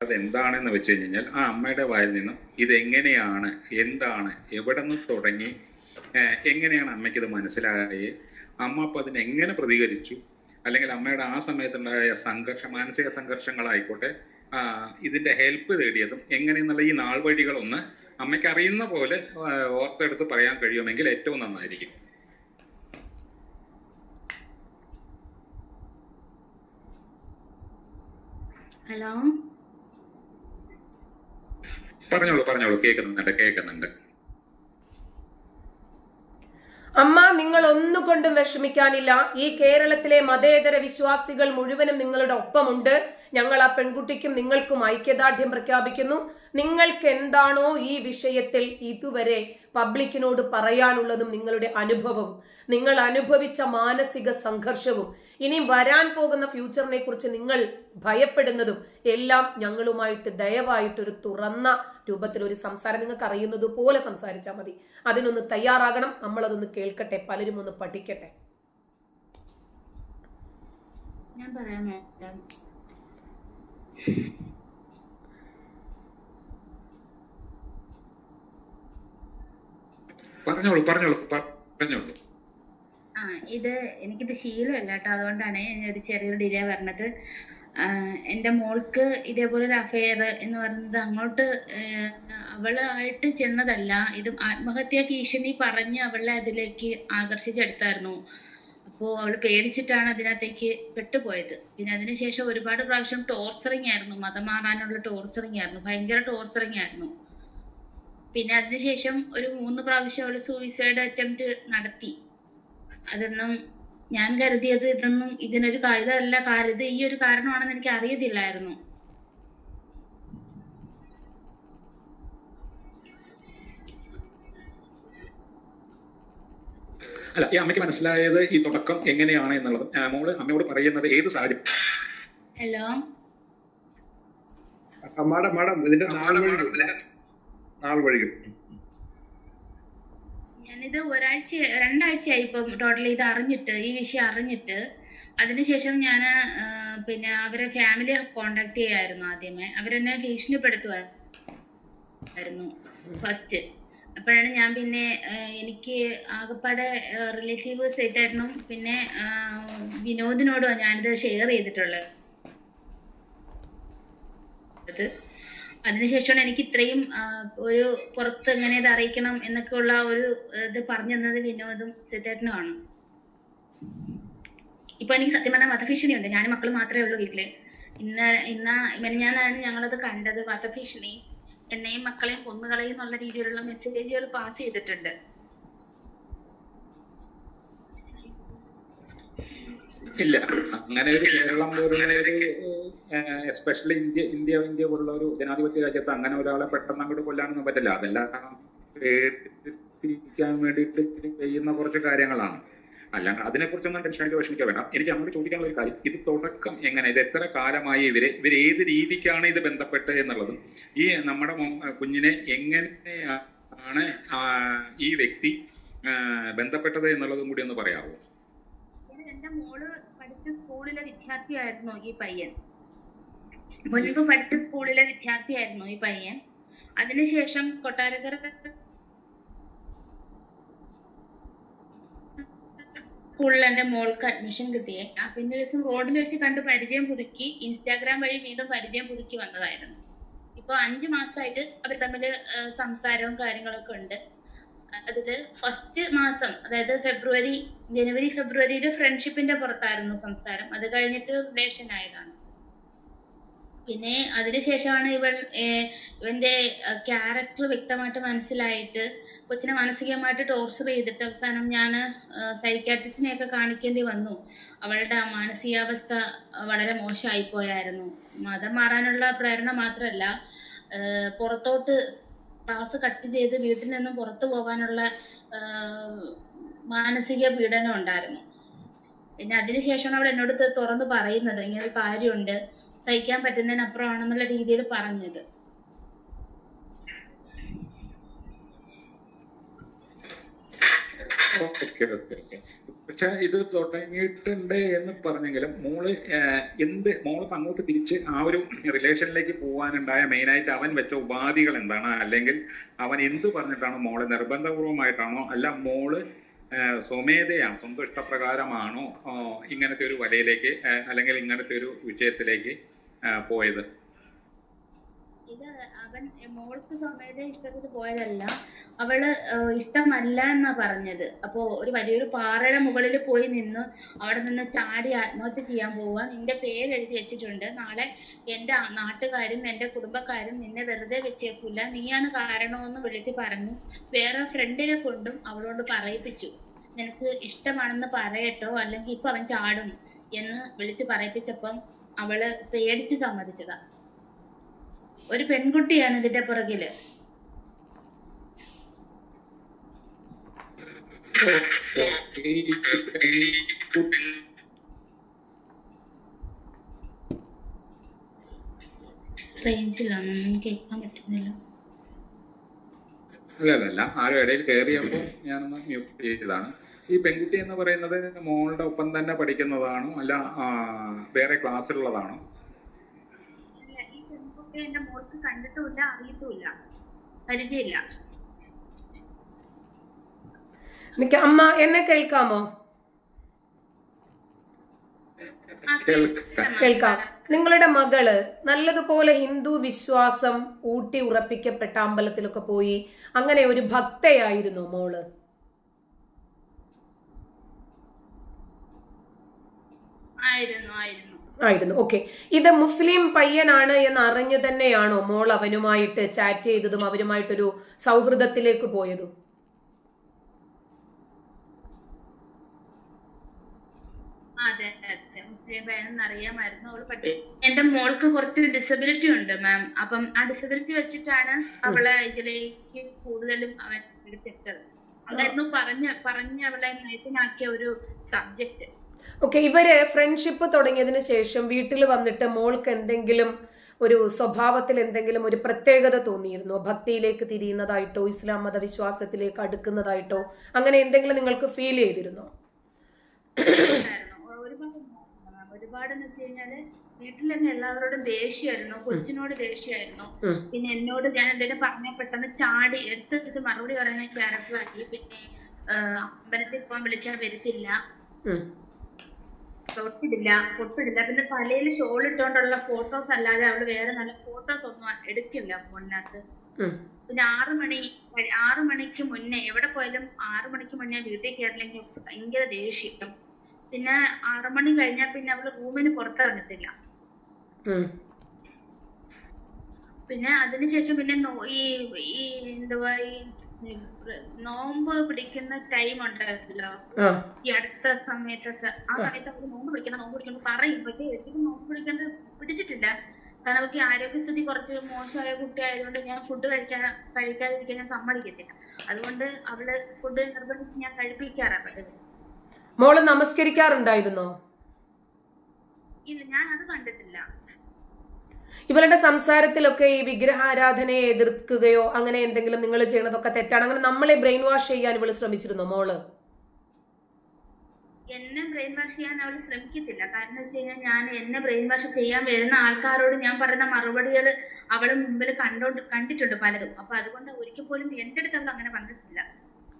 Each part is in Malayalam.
അത് എന്താണെന്ന് വെച്ച് കഴിഞ്ഞാൽ ആ അമ്മയുടെ വായിൽ നിന്നും ഇതെങ്ങനെയാണ് എന്താണ് എവിടെ നിന്ന് തുടങ്ങി എങ്ങനെയാണ് അമ്മയ്ക്ക് ഇത് മനസ്സിലായത് അമ്മ അപ്പോൾ അതിനെങ്ങനെ പ്രതികരിച്ചു അല്ലെങ്കിൽ അമ്മയുടെ ആ സമയത്തുണ്ടായ സംഘർഷ മാനസിക സംഘർഷങ്ങളായിക്കോട്ടെ ഇതിന്റെ ഹെൽപ്പ് തേടിയതും എങ്ങനെയെന്നുള്ള ഈ നാൾ വഴികളൊന്ന് അമ്മയ്ക്ക് അറിയുന്ന പോലെ ഓർത്തെടുത്ത് പറയാൻ കഴിയുമെങ്കിൽ ഏറ്റവും നന്നായിരിക്കും. ഹലോ? പറഞ്ഞോളൂ പറഞ്ഞോളൂ കേൾക്കുന്നുണ്ട് കേൾക്കുന്നുണ്ട്. അമ്മ നിങ്ങൾ ഒന്നുകൊണ്ടും വിഷമിക്കാനില്ല. ഈ കേരളത്തിലെ മതേതര വിശ്വാസികൾ മുഴുവനും നിങ്ങളുടെ ഒപ്പമുണ്ട്. ഞങ്ങൾ ആ പെൺകുട്ടിക്കും നിങ്ങൾക്കും ഐക്യദാർഢ്യം പ്രഖ്യാപിക്കുന്നു. നിങ്ങൾക്ക് എന്താണോ ഈ വിഷയത്തിൽ ഇതുവരെ പബ്ലിക്കിനോട് പറയാനുള്ളതും നിങ്ങളുടെ അനുഭവവും. നിങ്ങൾ അനുഭവിച്ച മാനസിക സംഘർഷവും ഇനി വരാൻ പോകുന്ന ഫ്യൂച്ചറിനെ കുറിച്ച് നിങ്ങൾ ഭയപ്പെടുന്നതും എല്ലാം ഞങ്ങളുമായിട്ട് ദയവായിട്ട് ഒരു തുറന്ന രൂപത്തിൽ ഒരു സംസാരം നിങ്ങൾക്ക് അറിയുന്നത് പോലെ സംസാരിച്ചാൽ മതി. അതിനൊന്ന് തയ്യാറാകണം. നമ്മളതൊന്ന് കേൾക്കട്ടെ. പലരും ഒന്ന് പഠിക്കട്ടെ. ഞാൻ പറയാം മാഡം പറഞ്ഞോളൂ പറഞ്ഞോളൂ പറഞ്ഞോളൂ. ആ ഇത് എനിക്കിത് ശീലമല്ല കേട്ടോ അതുകൊണ്ടാണ് ഒരു ചെറിയൊരു ഡിലേ പറഞ്ഞത്. ആ, എന്റെ മോൾക്ക് ഇതേപോലെ ഒരു അഫെയർ എന്ന് പറയുന്നത് അങ്ങോട്ട് അവളായിട്ട് ചെന്നതല്ല. ഇത് ആത്മഹത്യാ ഭീഷണി പറഞ്ഞ് അവളെ അതിലേക്ക് ആകർഷിച്ചെടുത്തായിരുന്നു. അപ്പോൾ അവൾ പേടിച്ചിട്ടാണ് അതിനകത്തേക്ക് പെട്ടുപോയത്. പിന്നെ അതിനുശേഷം ഒരുപാട് പ്രാവശ്യം ടോർച്ചറിങ് ആയിരുന്നു. മതം മാറാനുള്ള ടോർച്ചറിങ് ആയിരുന്നു. ഭയങ്കര ടോർച്ചറിങ് ആയിരുന്നു. പിന്നെ അതിനുശേഷം ഒരു മൂന്ന് പ്രാവശ്യം അവൾ സൂയിസൈഡ് അറ്റംപ്റ്റ് നടത്തി. അതൊന്നും ഞാൻ കരുതിയത് ഇതൊന്നും ഇതിനൊരു ഇതല്ല ഇത് ഈ ഒരു കാരണമാണെന്ന് എനിക്ക് അറിയത്തില്ലായിരുന്നു. അല്ല ഈ അമ്മയ്ക്ക് മനസ്സിലായത് ഈ തുടക്കം എങ്ങനെയാണ് എന്നുള്ളത്. മോൾ അമ്മയോട് പറയുന്നത് ഏത് സാഹചര്യം ഹലോ? മാഡം മാഡം ഇതിന്റെ നാൾ വഴികൾ. നാൾ വഴികൾ. ഞാനിത് ഒരാഴ്ച രണ്ടാഴ്ചയായി ഇപ്പം ടോട്ടലി ഇത് അറിഞ്ഞിട്ട് ഈ വിഷയം അറിഞ്ഞിട്ട്. അതിനുശേഷം ഞാൻ പിന്നെ അവരെ ഫാമിലി കോണ്ടാക്ട് ചെയ്യായിരുന്നു ആദ്യമേ. അവരെന്നെ ഭീഷണിപ്പെടുത്തുമായിരുന്നു ഫസ്റ്റ് അപ്പോഴാണ് ഞാൻ പിന്നെ എനിക്ക് ആകപ്പാടെ റിലേറ്റീവ് ആയിരുന്നു പിന്നെ വിനോദിനോടും ഞാനിത് ഷെയർ ചെയ്തിട്ടുള്ളത്. അത് അതിനുശേഷമാണ് എനിക്ക് ഇത്രയും ഒരു പുറത്ത് എങ്ങനെ ഇത് അറിയിക്കണം എന്നൊക്കെ ഉള്ള ഒരു ഇത് പറഞ്ഞു തന്നത് വിനോദും സിദ്ധേട്ടനുമാണ് ഇപ്പൊ എനിക്ക് സത്യം പറഞ്ഞാൽ വധഭീഷണി ഉണ്ട്. ഞാൻ മക്കളും മാത്രമേ ഉള്ളൂ വീട്ടിൽ. ഇന്ന് ഇന്ന മെനഞ്ഞാന്നാണ് ഞങ്ങളത് കണ്ടത്. വധഭീഷണി എന്നെയും മക്കളെയും കൊന്നുകളയും എന്നുള്ള രീതിയിലുള്ള മെസ്സേജുകൾ പാസ് ചെയ്തിട്ടുണ്ട്. ഇല്ല. അങ്ങനെ ഒരു കേരളം പോലുള്ള ഒരു എസ്പെഷ്യലി ഇന്ത്യ ഇന്ത്യ ഇന്ത്യ പോലുള്ള ഒരു ജനാധിപത്യ രാജ്യത്ത് അങ്ങനെ ഒരാളെ പെട്ടെന്ന് അങ്ങോട്ട് കൊല്ലാനൊന്നും പറ്റില്ല. അതെല്ലാം പേടിപ്പിക്കാൻ വേണ്ടിയിട്ട് ചെയ്യുന്ന കുറച്ച് കാര്യങ്ങളാണ്. അല്ലാണ്ട് അതിനെക്കുറിച്ചൊന്നും ടെൻഷൻ അടിച്ച് വിഷമിക്കാൻ വേണം എനിക്ക് അങ്ങോട്ട് ചോദിക്കാനുള്ള ഒരു കാര്യം ഇത് തുടക്കം എങ്ങനെ ഇത് എത്ര കാലമായി ഇവർ ഇവർ ഏത് രീതിക്കാണ് ഇത് ബന്ധപ്പെട്ട് എന്നുള്ളതും ഈ നമ്മുടെ കുഞ്ഞിനെ എങ്ങനെയാണ് ഈ വ്യക്തി ബന്ധപ്പെട്ടത് എന്നുള്ളതും കൂടി ഒന്ന് പറയാമോ എന്റെ മോൾ പഠിച്ച സ്കൂളിലെ വിദ്യാർത്ഥിയായിരുന്നു ഈ പയ്യൻ. മുൻപ് പഠിച്ച സ്കൂളിലെ വിദ്യാർത്ഥിയായിരുന്നു ഈ പയ്യൻ. അതിനുശേഷം കൊട്ടാരക്കര സ്കൂളിൽ എന്റെ മോൾക്ക് അഡ്മിഷൻ കിട്ടിയേ പിന്നെ ഒരു ദിവസം റോഡിൽ വെച്ച് കണ്ട് പരിചയം പുതുക്കി ഇൻസ്റ്റാഗ്രാം വഴി വീണ്ടും പരിചയം പുതുക്കി വന്നതായിരുന്നു. ഇപ്പൊ അഞ്ചു മാസമായിട്ട് അവർ തമ്മിൽ സംസാരവും കാര്യങ്ങളൊക്കെ ഉണ്ട്. അതിൽ ഫസ്റ്റ് മാസം അതായത് ഫെബ്രുവരി ജനുവരി ഫെബ്രുവരിയിൽ ഫ്രണ്ട്ഷിപ്പിന്റെ പുറത്തായിരുന്നു സംസാരം. അത് കഴിഞ്ഞിട്ട് റിലേഷൻ ആയതാണ്. പിന്നെ അതിനുശേഷമാണ് ഏർ ഇവന്റെ ക്യാരക്ടർ വ്യക്തമായിട്ട് മനസ്സിലായിട്ട് കൊച്ചിനെ മാനസികമായിട്ട് ടോർച്ചർ ചെയ്തിട്ട് അവസാനം ഞാൻ സൈക്കാട്രിസ്റ്റിനെയൊക്കെ കാണിക്കേണ്ടി വന്നു. അവളുടെ മാനസികാവസ്ഥ വളരെ മോശമായി പോയായിരുന്നു മതം മാറാനുള്ള പ്രേരണ മാത്രമല്ല പുറത്തോട്ട് ക്ലാസ് കട്ട് ചെയ്ത് വീട്ടിൽ നിന്നും പുറത്തു പോകാനുള്ള മാനസിക പീഡനം ഉണ്ടായിരുന്നു പിന്നെ അതിനുശേഷമാണ് അവൾ എന്നോട് തുറന്ന് പറയുന്നത്. ഇങ്ങനെ ഒരു കാര്യമുണ്ട്. സഹിക്കാൻ പറ്റുന്നതിനപ്പുറമാണെന്നുള്ള രീതിയിൽ പറഞ്ഞത്. Okay okay okay. പക്ഷെ ഇത് തുടങ്ങിയിട്ടുണ്ട് എന്ന് പറഞ്ഞെങ്കിലും മോൾ എന്ത് മോൾ അങ്ങോട്ട് തിരിച്ച് ആ ഒരു റിലേഷനിലേക്ക് പോകാനുണ്ടായ മെയിനായിട്ട് അവൻ വെച്ച ഉപാധികൾ എന്താണ്? അല്ലെങ്കിൽ അവൻ എന്ത് പറഞ്ഞിട്ടാണോ മോൾ നിർബന്ധപൂർവമായിട്ടാണോ അല്ല മോൾ സ്വമേധയാണ് സ്വമേധയാ സ്വന്തം ഇഷ്ടപ്രകാരമാണോ? ഇങ്ങനത്തെ ഒരു വലയിലേക്ക് അല്ലെങ്കിൽ ഇങ്ങനത്തെ ഒരു വിഷയത്തിലേക്ക് പോയത്. ഇത് അവൻ മോൾക്ക് സ്വമേധ ഇഷ്ടത്തിൽ പോയതല്ല. അവൾ ഇഷ്ടമല്ല എന്നാ പറഞ്ഞത്. അപ്പോ ഒരു വലിയൊരു പാറയുടെ മുകളിൽ പോയി നിന്ന് അവിടെ നിന്ന് ചാടി ആത്മഹത്യ ചെയ്യാൻ പോവുക. നിന്റെ പേര് എഴുതി വെച്ചിട്ടുണ്ട്. നാളെ എന്റെ നാട്ടുകാരും എന്റെ കുടുംബക്കാരും നിന്നെ വെറുതെ വെച്ചേക്കില്ല നീയാണ് കാരണമെന്ന് വിളിച്ച് പറഞ്ഞു. വേറെ ഫ്രണ്ടിനെ കൊണ്ടും അവളോട് പറയിപ്പിച്ചു. നിനക്ക് ഇഷ്ടമാണെന്ന് പറയട്ടോ. അല്ലെങ്കിൽ ഇപ്പൊ അവൻ ചാടും എന്ന് വിളിച്ച് പറയിപ്പിച്ചപ്പം അവൾ പേടിച്ച് സമ്മതിച്ചതാ. ഒരു പെൺകുട്ടിയാണ് ഇതിന്റെ പുറകിൽ. റേഞ്ചിലാണൊന്നും പറ്റുന്നില്ല. അല്ല അല്ല ആരും ഇടയിൽ കയറിയപ്പോ ഞാനൊന്ന് മ്യൂട്ട് ചെയ്തതാണ്. ഈ പെൺകുട്ടി എന്ന് പറയുന്നത് മോളുടെ ഒപ്പം തന്നെ പഠിക്കുന്നതാണോ അല്ല ആ, വേറെ ക്ലാസ്സിലുള്ളതാണോ? ഈ പെൺകുട്ടി എന്റെ മോൾക്ക് കണ്ടിട്ടുമില്ല അറിയത്തുമില്ല പരിചയമില്ല. നിക്ക് അമ്മ എന്നെ കേൾക്കാമോ? കേൾക്കാം. കേൾക്കാം. നിങ്ങളുടെ മകൾ നല്ലതുപോലെ ഹിന്ദു വിശ്വാസം ഊട്ടി ഉറപ്പിക്കപ്പെട്ട അമ്പലത്തിലൊക്കെ പോയി അങ്ങനെ ഒരു ഭക്തയായിരുന്നു മോൾ. ആയിരുന്നു ഓക്കെ ഇത് മുസ്ലിം പയ്യനാണ് എന്ന് അറിഞ്ഞു തന്നെയാണോ മോൾ അവനുമായിട്ട് ചാറ്റ് ചെയ്തതും അവരുമായിട്ടൊരു സൗഹൃദത്തിലേക്ക് പോയതും? അതെ അതെ. മുസ്ലിം പയ്യനെന്ന് അറിയാമായിരുന്നു. അവൾ പഠി എന്റെ മോൾക്ക് കുറച്ച് ഡിസബിലിറ്റി ഉണ്ട് മാം അപ്പം ആ ഡിസബിലിറ്റി വെച്ചിട്ടാണ് അവളെ ഇതിലേക്ക് കൂടുതലും അവൻ എടുത്തിട്ടത്. അതായിരുന്നു പറഞ്ഞ പറഞ്ഞ് അവളെ നയത്തിനാക്കിയ ഒരു സബ്ജക്ട് ഓക്കെ ഇവർ ഫ്രണ്ട്ഷിപ്പ് തുടങ്ങിയതിന് ശേഷം വീട്ടിൽ വന്നിട്ട് മോൾക്ക് എന്തെങ്കിലും ഒരു സ്വഭാവത്തിൽ എന്തെങ്കിലും ഒരു പ്രത്യേകത തോന്നിയിരുന്നോ? ഭക്തിയിലേക്ക് തിരിയുന്നതായിട്ടോ ഇസ്ലാം മതവിശ്വാസത്തിലേക്ക് അടുക്കുന്നതായിട്ടോ അങ്ങനെ എന്തെങ്കിലും നിങ്ങൾക്ക് ഫീൽ ചെയ്തിരുന്നോ? ഒരുപാട് എന്ന് വെച്ച് കഴിഞ്ഞാൽ വീട്ടിൽ തന്നെ എല്ലാവരോടും ദേഷ്യമായിരുന്നു. കൊച്ചിനോട് ദേഷ്യമായിരുന്നു. പിന്നെ എന്നോട് ഞാൻ എന്തെങ്കിലും പറഞ്ഞാൽ പെട്ടെന്ന് ചാടി എടുത്തെടുത്ത് മറുപടി പറയുന്ന ക്യാരക്ടറാക്കി പിന്നെ അമ്പലത്തിൽ പോകാൻ വിളിച്ചാൽ വരത്തില്ല. തൊട്ടിടില്ല പൊട്ടിടില്ല പിന്നെ തലയിൽ ഷോൾ ഇട്ടുകൊണ്ടുള്ള ഫോട്ടോസ് അല്ലാതെ അവൾ വേറെ നല്ല ഫോട്ടോസ് ഒന്നും എടുക്കില്ല ഫോണിനകത്ത്. പിന്നെ ആറു മണി ആറു മണിക്ക് മുന്നേ എവിടെ പോയാലും ആറു മണിക്ക് മുന്നേ വീട്ടിൽ കയറില്ലെങ്കിൽ ഭയങ്കര ദേഷ്യം പിന്നെ ആറു മണി കഴിഞ്ഞാൽ പിന്നെ അവൾ റൂമിന് പുറത്തിറങ്ങത്തില്ല. പിന്നെ അതിനുശേഷം പിന്നെ ഈ ഈ എന്തുവാ ഈ നോമ്പ് പിടിക്കുന്ന ടൈം ഉണ്ടായിരുന്നല്ലോ ഈ അടുത്ത സമയത്തൊക്കെ ആ സമയത്ത് അവർ നോമ്പ് പിടിക്കണം നോമ്പ് പിടിക്കണം പറയും. പക്ഷെ എനിക്ക് നോമ്പ് പിടിക്കേണ്ട പിടിച്ചിട്ടില്ല. കാരണം അവർക്ക് ആരോഗ്യസ്ഥിതി കുറച്ച് മോശമായ കുട്ടി ആയതുകൊണ്ട് ഞാൻ ഫുഡ് കഴിക്കാൻ കഴിക്കാതിരിക്കാൻ ഞാൻ സമ്മതിക്കത്തില്ല. അതുകൊണ്ട് അവൾ ഫുഡ് നിർബന്ധിച്ച് ഞാൻ കഴിപ്പിക്കാറാ പറ്റുന്നത് മോൾ നമസ്കരിക്കാറുണ്ടായിരുന്നോ? ഇല്ല ഞാൻ അത് കണ്ടിട്ടില്ല. ഇവരുടെ സംസാരത്തിലൊക്കെ ഈ വിഗ്രഹാരാധനയെ എതിർക്കുകയോ അങ്ങനെ എന്തെങ്കിലും നിങ്ങൾ ചെയ്യണതൊക്കെ തെറ്റാണ്. അങ്ങനെ നമ്മളെ ബ്രെയിൻ വാഷ് ചെയ്യാൻ ഇവൾ ശ്രമിച്ചിരുന്നു മോൾ? എന്നെ ബ്രെയിൻ വാഷ് ചെയ്യാൻ അവൾ ശ്രമിക്കത്തില്ല. കാരണം വെച്ച് കഴിഞ്ഞാൽ ഞാൻ എന്നെ ബ്രെയിൻ വാഷ് ചെയ്യാൻ വരുന്ന ആൾക്കാരോട് ഞാൻ പറയുന്ന മറുപടികൾ അവൾ മുമ്പിൽ കണ്ടോണ്ട് കണ്ടിട്ടുണ്ട് പലതും. അപ്പൊ അതുകൊണ്ട് ഒരിക്കൽ പോലും എന്റെ അടുത്ത് അവൾ അങ്ങനെ വന്നിട്ടില്ല.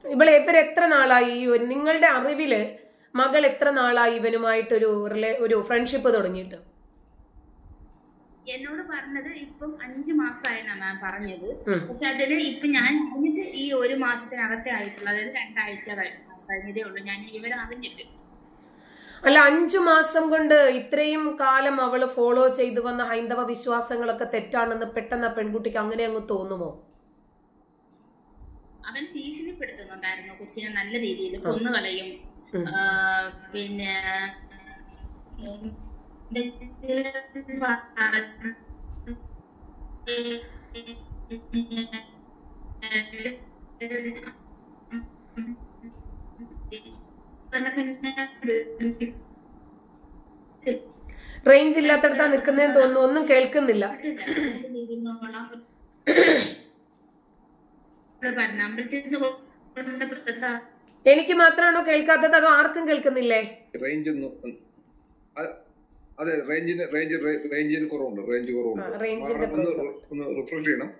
ഇവളെ ഇവർ എത്ര നാളായി? നിങ്ങളുടെ അറിവിൽ മകൾ എത്ര നാളായി ഇവനുമായിട്ടൊരു ഒരു ഒരു ഫ്രണ്ട്ഷിപ്പ് തുടങ്ങിയിട്ട്? എന്നോട് പറഞ്ഞത് ഇപ്പം അഞ്ചു മാസമായിട്ടാ മാം പറഞ്ഞത്. പക്ഷെ അതിൽ ഇപ്പൊ ഞാൻ അറിഞ്ഞിട്ട് ഈ ഒരു മാസത്തിനകത്തെ ആയിട്ടുള്ളൂ അതായത് രണ്ടാഴ്ച കഴി- കഴിഞ്ഞതേ ഉള്ളൂ. ഞാൻ ഈ വിവരം അറിഞ്ഞിട്ട്. അല്ല അഞ്ചു മാസം കൊണ്ട് ഇത്രയും കാലം അവൾ ഫോളോ ചെയ്തു വന്ന ഹൈന്ദവ വിശ്വാസങ്ങളൊക്കെ തെറ്റാണെന്ന് പെട്ടെന്ന് ആ പെൺകുട്ടിക്ക് അങ്ങനെ അങ്ങ് തോന്നുമോ? അവൻ ഭീഷണിപ്പെടുത്തുന്നുണ്ടായിരുന്നു കൊച്ചിനെ നല്ല രീതിയിൽ. കൊന്നുകളയും. പിന്നെ റേഞ്ച് ഇല്ലാത്തടത്താ നിൽക്കുന്നതെന്ന് തോന്നുന്നു. ഒന്നും കേൾക്കുന്നില്ല. എനിക്ക് മാത്രമാണോ കേൾക്കാത്തത്? അതോ ആർക്കും കേൾക്കുന്നില്ലേ? റേഞ്ച് അതെ റേഞ്ചിന് റേഞ്ച് റേഞ്ചിന് കുറവുണ്ട് റേഞ്ച് കുറവുണ്ട്. ഒന്ന് റിഫ്രഷ് ചെയ്യണം.